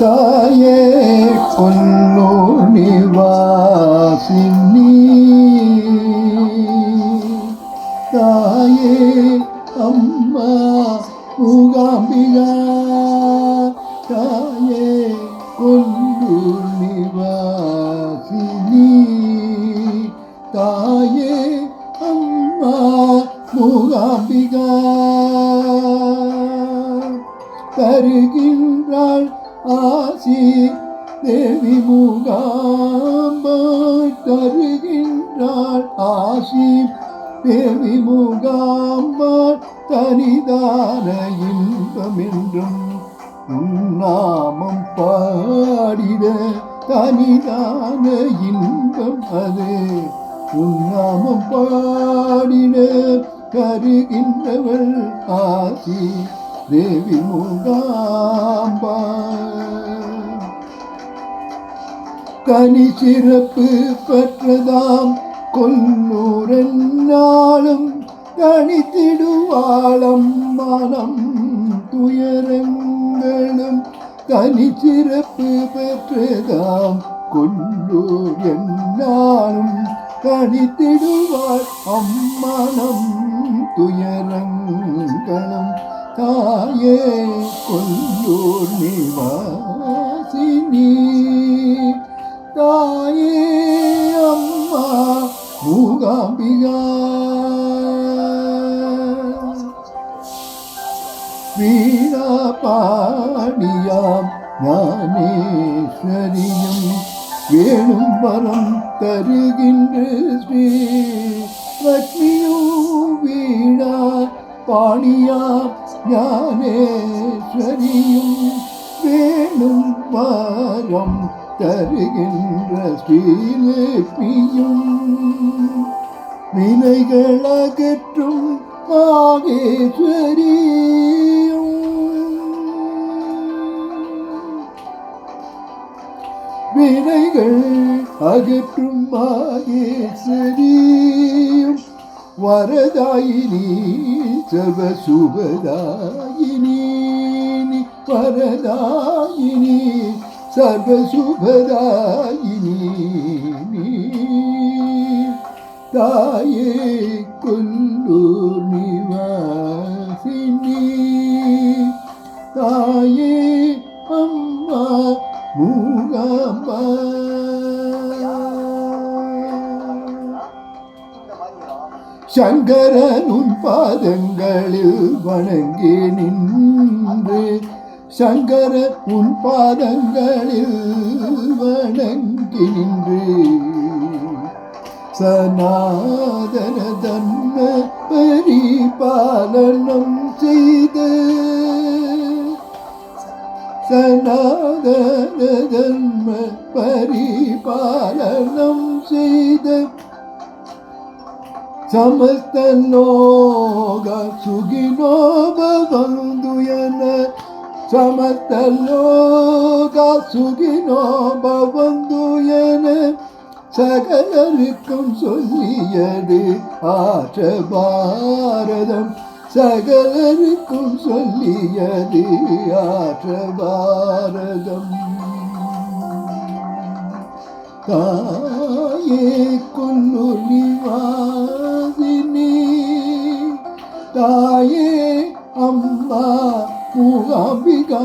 தாயே கொல்லூர் நிவாசினி தாயே அம்மா மூகாம்பிகா தருகின்றாள் ஆசி தேவி முகாம்பாய் தருகின்றாள் ஆசி தேவி முகாம்பாள் தனிதான இன்பம் என்றும் உன்னாமம் பாடிட தனிதான இன்பம் அது. உன்னாமம் பாடிட கருகின்றவள் ஆசி ദേവി മൂകാമ്പ കനി ചിറപ്പ് പെട്ടതാം കൊല്ലൂരെല്ലാളും കണിത്തിടുവാളം മണം തുയരങ്ങളും തനി ചിറപ്പ് പെട്ടതാം കൊല്ലൂർ കണിത്തിടുവാൾ അമ്മണം തുയരങ്ങളും காயே கொல்லூர் நிவாசினி. தாயே அம்மா மூகாம்பிகா. வீணா பாடியாம் ஞானேஸ்வரியும் வேணும் வரம் தருகின்ற ஸ்ரீ லக்ஷ்மியோ வீணா பாணியா ஞானேஸ்வரியும் வேணும் பாரம் தருகின்ற ஸ்ரீலக்ஷ்மியும் வினைகள் அகற்றும் நாகேஸ்வரியும். வினைகள் அகற்றும் மாகேஸ்வரியும் വരദായിനി സർവസുഭദായിനി വരദായിനി സർവസുഭദായിനി തായേ കൊല്ലൂർ നിവാ சங்கரனும் பாதங்களில் வணங்கி நின்று சங்கர உன் பாதங்களில் வணங்கி நின்று. சனாதன தன்ம பரிபாலனம் செய்த சனாதன தன்ம பரிபாலனம் செய்த സമസ്തലോക സുഖിനോബന്ധു എന്ന സമസ്തലോക സുഖിനോബന്ധു എന്ന സകലർക്കും ചൊല്ലിയത് ആശ ഭാരതം സകലർക്കും ചൊല്ലിയത് ആശ ഭാരതം തായേ കൊന്നുരിവാ தாயே அம்மா மூகாம்பிகா